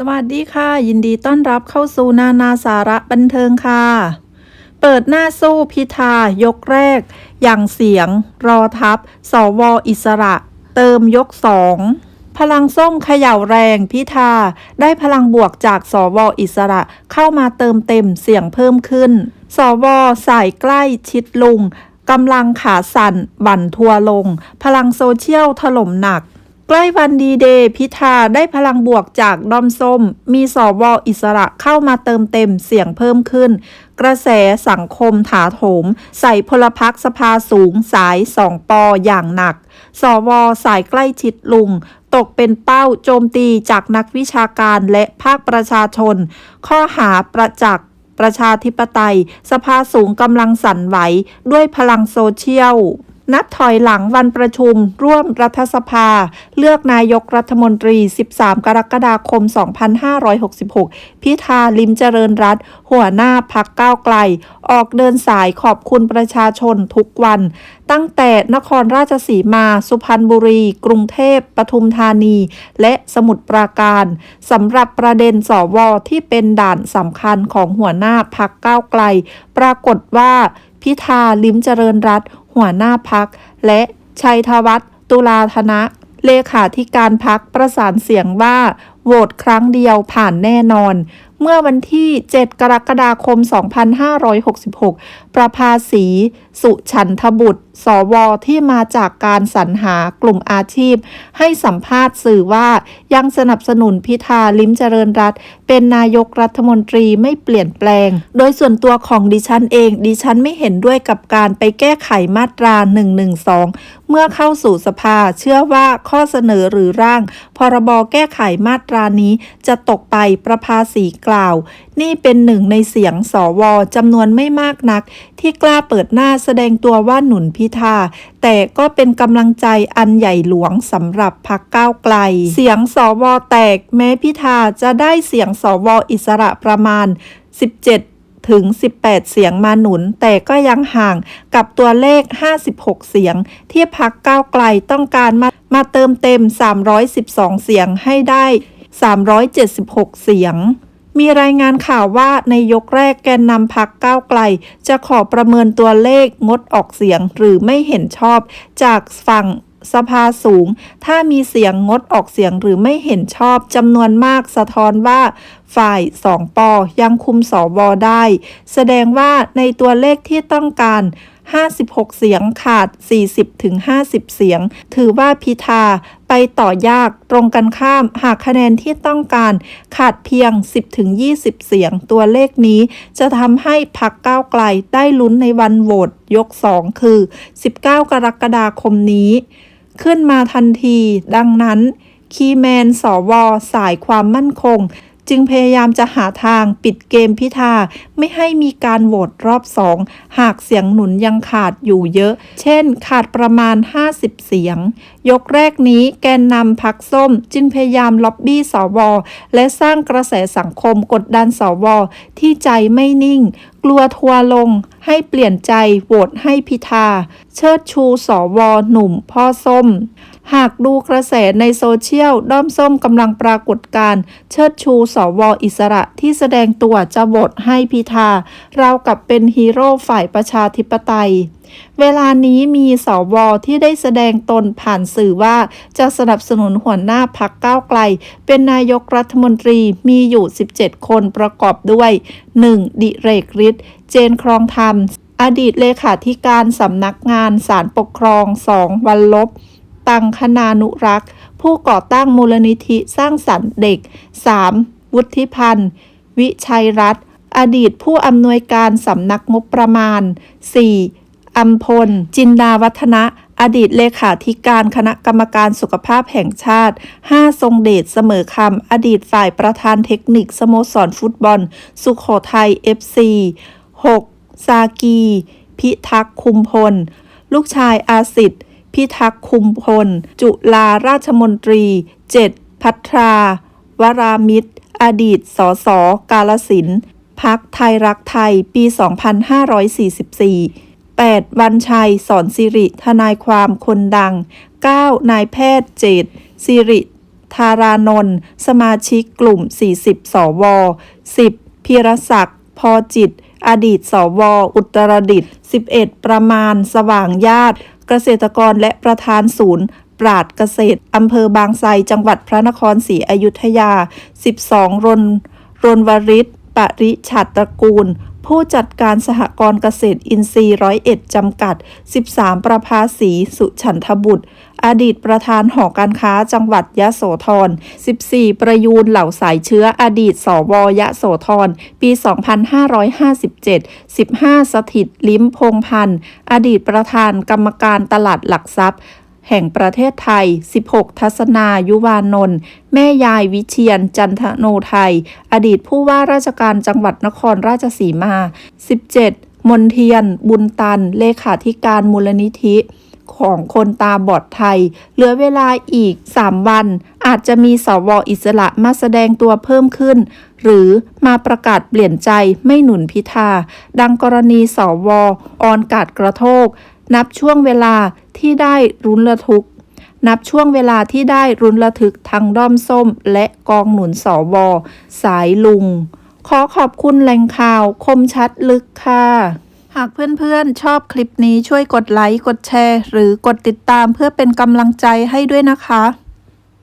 สวัสดีค่ะ ยินดีต้อนรับเข้าสู่นานาสาระบันเทิงค่ะ เปิดหน้าสู้พิธายกแรก อย่างเสียง รอทับสวอิสระ เติมยกสองพลังส้มเขย่าแรงพิธา ได้พลังบวกจากสวอิสระเข้ามาเติมเต็มเสียงเพิ่มขึ้น สวสายใกล้ชิดลุงกำลังขาสั่น บั่นทัวลง พลังโซเชียลถล่มหนัก ใกล้วันดีเดย์พิธาได้พลังบวกจากดอมส้ม มีสวอิสระเข้ามาเติมเต็มเสียงเพิ่มขึ้น กระแสสังคมถาโถม ใส่พลพักสภาสูงสายสองปออย่างหนักสวอสายใกล้ชิดลุง ตกเป็นเป้าโจมตีจากนักวิชาการและภาคประชาชน ข้อหาประจักษ์ประชาธิปไตย สภาสูงกำลังสั่นไหวด้วยพลังโซเชียล นับถอยหลังวันประชุม ร่วมรัฐสภา เลือกนายกรัฐมนตรี 13 กรกฎาคม 2566 พิธาลิมเจริญรัตหัวหน้าพักก้าวไกล ออกเดินสายขอบคุณประชาชนทุกวัน ตั้งแต่นครราชสีมา สุพรรณบุรี กรุงเทพ ปทุมธานี และสมุทรปราการสำหรับประเด็นสวที่เป็นด่านสำคัญของหัวหน้าพักก้าวไกล ปรากฏว่าพิธาลิมเจริญรัต หัวหน้าพัก และชัยธวัฒน์ตุลาธนะ เลขาธิการพักประสานเสียงว่า โหวตครั้งเดียวผ่านแน่นอน เมื่อวันที่ 7 กรกฎาคม 2566 ประภาสี สุฉันทบุตร สวที่มาจากการสรรหากลุ่มอาชีพ ให้สัมภาษณ์สื่อว่ายังสนับสนุนพิธาลิมเจริญรัตเป็นนายกรัฐมนตรีไม่เปลี่ยนแปลง โดยส่วนตัวของดิฉันเอง ดิฉันไม่เห็นด้วยกับการไปแก้ไขมาตรา 112 เมื่อเข้าสู่สภาเชื่อว่าข้อเสนอหรือร่าง พรบแก้ไขมาตรานี้จะตกไปประภาสีกล่าว นี่เป็นหนึ่งในเสียงสวจำนวนไม่มากนัก ที่กล้าเปิดหน้าแสดงตัวว่าหนุนพิธา แต่ก็เป็นกำลังใจอันใหญ่หลวงสำหรับพักก้าวไกล เสียงสวแตกแม้พิธาจะได้เสียงสวอิสระประมาณ 17ถึง 18 เสียงมาหนุน แต่ก็ยังห่างกับตัวเลข 56 เสียง ที่พักก้าวไกลต้องการมามาเติมเต็ม 312 เสียงให้ได้ 376 เสียง มีรายงานข่าวว่าในยกแรกแกนนำพักก้าวไกล จะขอประเมินตัวเลขงดออกเสียงหรือไม่เห็นชอบ จากฝั่งสภาสูง ถ้ามีเสียงงดออกเสียงหรือไม่เห็นชอบจำนวนมากสะท้อนว่าฝ่ายสองปอยังคุมสอวได้ แสดงว่าในตัวเลขที่ต้องการ 56 เสียงขาด 40-50 เสียง ถือว่าพิธาไปต่อยากตรงกันข้ามหากคะแนนที่ต้องการขาดเพียง 10-20 เสียง ตัวเลขนี้จะทำให้พักก้าวไกลได้ลุ้นในวันโหวตยก 2 คือ 19 กรกฎาคมนี้ ขึ้นมาทันที ดังนั้น คีแมนสวสายความมั่นคง จึงพยายามจะหาทางปิดเกมพิธาไม่ให้มีการโหวตรอบสองหากเสียงหนุนยังขาดอยู่เยอะ เช่น ขาดประมาณ 50 เสียง ยกแรกนี้แกนนำพักส้มจึงพยายามล็อบบี้สวและสร้างกระแสสังคมกดดันสวที่ใจไม่นิ่ง กลัวทัวลงให้เปลี่ยนใจโหวตให้พิธา เชิดชูสวหนุ่มพ่อส้ม หากดูกระแสในโซเชียล ด้อมส้มกำลังปรากฏการ์เชิดชูสวอิสระที่แสดงตัวจะโหวตให้พิธา เรากับเป็นฮีโร่ฝ่ายประชาธิปไตย เวลานี้มีสวที่ได้แสดงตนผ่านสื่อว่าจะสนับสนุนหัวหน้าพักก้าวไกล เป็นนายกรัฐมนตรีมีอยู่ 17 คนประกอบด้วย 1. ดิเรกฤทธิ์เจนครองธรรม อดีตเลขาธิการสำนักงานศาลปกครอง 2. วันลบ ตังคณานุรักษ์ ผู้ก่อตั้งมูลนิธิสร้างสรรค์เด็ก 3. วุฒิพันธ์ วิชัยรัตน์อดีตผู้อำนวยการสำนักงบประมาณ 4. อัมพล จินดาวัฒนะ อดีตเลขาธิการคณะกรรมการสุขภาพแห่งชาติ 5. ทรงเดชเสมอคำ อดีตฝ่ายประธานเทคนิคสโมสรฟุตบอล สุขโขทัย FC 6. ซากี พิทักษ์คุมพล ลูกชายอาสิทธิ์ พิทักษ์คุมพล จุฬาราชมนตรี 7. พัทราวรามิตร อดีต สส กาลสินพักไทยรักไทย ปี 2544 8. วันชัย สอนสิริ ทนายความคนดัง 9. นายแพทย์เจตสิริธารานนท์สมาชิกกลุ่ม 40 สว 10. พีรศักดิ์ พอจิต อดีต สว อุตรดิตถ์ 11. ประมาณ สว่างญาติ เกษตรกรและประธานศูนย์ ปราดเกษตรอำเภอบางไทรจังหวัดพระนครศรีอยุธยา 12. รนรนวริศปริฉัตรตระกูล ผู้จัดการสหกรณ์เกษตรอินทรีย์ร้อยเอ็ดจำกัด 13 ประภาสีสุฉันทบุตร อดีตประธานหอการค้าจังหวัดยะโสธร 14 ประยูนเหล่าสายเชื้ออดีตสวยะโสธร ปี 2557 15 สถิตลิ้มพงพันธ์ อดีตประธานกรรมการตลาดหลักทรัพย์ แห่งประเทศไทย 16 ทัศนายุวานนท์แม่ยายวิเชียน จันทโนไทย อดีตผู้ว่าราชการจังหวัดนครราชสีมา 17 มนเทียน บุญตัน เลขาธิการมูลนิธิของคนตาบอดไทย เหลือเวลาอีก 3 วัน อาจจะมีสวอิสระมาแสดงตัวเพิ่มขึ้น หรือมาประกาศเปลี่ยนใจไม่หนุนพิธา ดังกรณีสวออนกาดกระโทก นับช่วงเวลาที่ได้รุนระทุก นับช่วงเวลาที่ได้รุนระทึกทั้งด้อมส้ม และกองหนุนสวสายลุง ขอขอบคุณแหล่งข่าวคมชัดลึกค่ะ หากเพื่อนๆ ชอบคลิปนี้ช่วยกดไลค์ กดแชร์ หรือกดติดตามเพื่อเป็นกำลังใจให้ด้วยนะคะ